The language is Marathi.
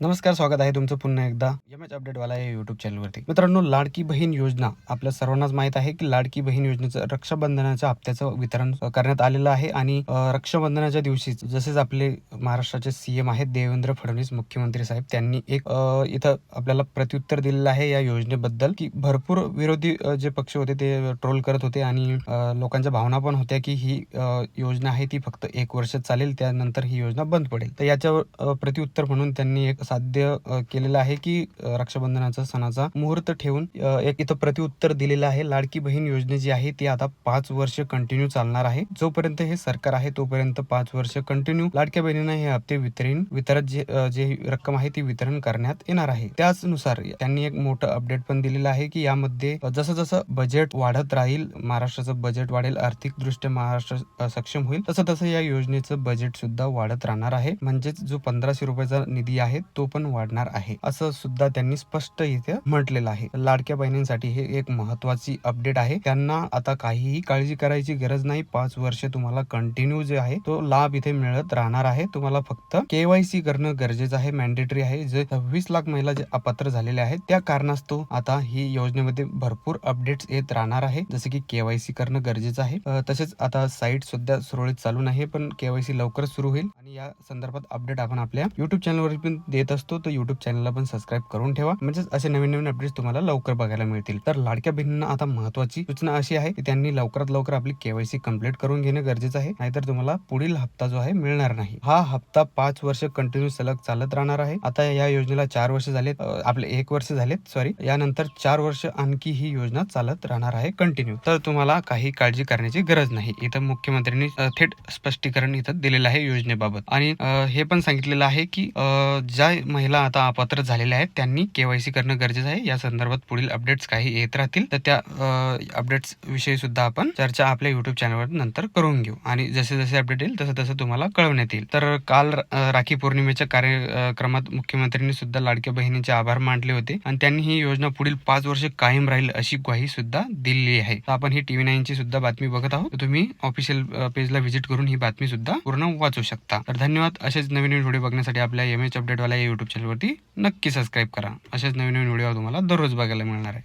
नमस्कार स्वागत आहे तुमचं पुन्हा एकदा एम एच अपडेटवाला या युट्यूब चॅनलवरती मित्रांनो लाडकी बहीण योजना. आपल्या सर्वांनाच माहीत आहे की लाडकी बहीण योजनेचं रक्षाबंधनाच्या हप्त्याचं वितरण करण्यात आलेलं आहे आणि रक्षाबंधनाच्या दिवशी जसेच आपले महाराष्ट्राचे सीएम आहेत देवेंद्र फडणवीस मुख्यमंत्री साहेब त्यांनी एक इथं आपल्याला प्रत्युत्तर दिलेलं आहे या योजनेबद्दल की भरपूर विरोधी जे पक्ष होते ते ट्रोल करत होते आणि लोकांच्या भावना पण होत्या की ही योजना आहे ती फक्त एक वर्ष चालेल त्यानंतर ही योजना बंद पडेल. तर याच्यावर प्रत्युत्तर म्हणून त्यांनी एक साध्य केलेलं आहे की रक्षाबंधनाचा सणाचा मुहूर्त ठेवून एक इथं प्रतिउत्तर दिलेलं आहे. लाडकी बहीण योजना जी आहे ती आता पाच वर्ष कंटिन्यू चालणार आहे. जोपर्यंत हे सरकार आहे तोपर्यंत पाच वर्ष कंटिन्यू लाडक्या बहिणींना हे हप्ते वितरण वितरत जे जे रक्कम आहे ती वितरण करण्यात येणार आहे. त्याचनुसार त्यांनी एक मोठं अपडेट पण दिलेलं आहे की यामध्ये जसं जसं बजेट वाढत राहील महाराष्ट्राचं बजेट वाढेल आर्थिक दृष्ट्या महाराष्ट्र सक्षम होईल तसं तसं या योजनेचं बजेट सुद्धा वाढत राहणार आहे. म्हणजेच जो पंधराशे रुपयाचा निधी आहे तो तो पण वाढणार आहे असं सुद्धा त्यांनी स्पष्ट इथे म्हटलेलं आहे. लाडक्या बहिणींसाठी हे एक महत्वाची अपडेट आहे. त्यांना आता काहीही काळजी करायची गरज नाही. पाच वर्ष तुम्हाला कंटिन्यू जे आहे तो लाभ इथे मिळत राहणार आहे. तुम्हाला फक्त केवायसी करणं गरजेचं आहे मॅन्डेटरी आहे. जे सव्वीस लाख महिला जे अपात्र झालेल्या आहेत त्या कारणास्तव आता ही योजनेमध्ये भरपूर अपडेट्स येत राहणार आहे. जसे की केवायसी करणं गरजेचं आहे. तसेच आता साईट सुद्धा सुरळीत चालू नाही पण केवायसी लवकरच सुरू होईल. आणि या संदर्भात अपडेट आपण आपल्या युट्यूब चॅनलवर पण देत असतो तर युट्यूब चॅनलला पण सबस्क्राईब करून ठेवा. म्हणजेच असे नवीन नवीन अपडेट्स तुम्हाला लवकर बघायला मिळतील. तर लाडक्या बहिणींना आता महत्वाची सूचना अशी आहे की त्यांनी लवकरात लवकर आपली केवायसी कंप्लीट करून घेणं गरजेचं आहे. नाहीतर तुम्हाला पुढील हप्ता जो आहे मिळणार नाही. हा हप्ता पाच वर्ष कंटिन्यू सलग चालत राहणार आहे. आता या योजनेला चार वर्ष झालेत आपले एक वर्ष झालेत सॉरी यानंतर चार वर्ष आणखी ही योजना चालत राहणार आहे कंटिन्यू तर तुम्हाला काही काळजी करण्याची गरज नाही. इथं मुख्यमंत्र्यांनी थेट स्पष्टीकरण इथं दिलेलं आहे योजनेबाबत. आणि हे पण सांगितलेलं आहे की ज्या महिला आता अपात्र झालेल्या आहेत. त्यांनी केवायसी करणं गरजेचं आहे. या संदर्भात पुढील अपडेट्स काही येत राहतील. तर त्या अपडेट्स विषयी सुद्धा आपण चर्चा आपल्या युट्यूब चॅनलवर नंतर करून घेऊ. आणि जसे जसे अपडेट येईल तसं तसं तुम्हाला कळवण्यात येईल. तर काल राखी पौर्णिमेच्या कार्यक्रमात मुख्यमंत्र्यांनी सुद्धा लाडक्या बहिणींचे आभार मानले होते. आणि त्यांनी ही योजना पुढील पाच वर्ष कायम राहील अशी ग्वाही सुद्धा दिली आहे. आपण ही टीव्ही नाईन ची सुद्धा बातमी बघत आहोत. तुम्ही ऑफिशियल पेजला व्हिजिट करून ही बातमी सुद्धा पूर्ण वाचू शकता. तर धन्यवाद. असेच नवीन व्हिडिओ बघण्यासाठी आपल्या एम एच अपडेटवाल्या युट्यूब चॅनलवरती नक्की सबस्क्राईब करा. असेच नवीन नवीन व्हिडिओ तुम्हाला दररोज बघायला मिळणार आहे.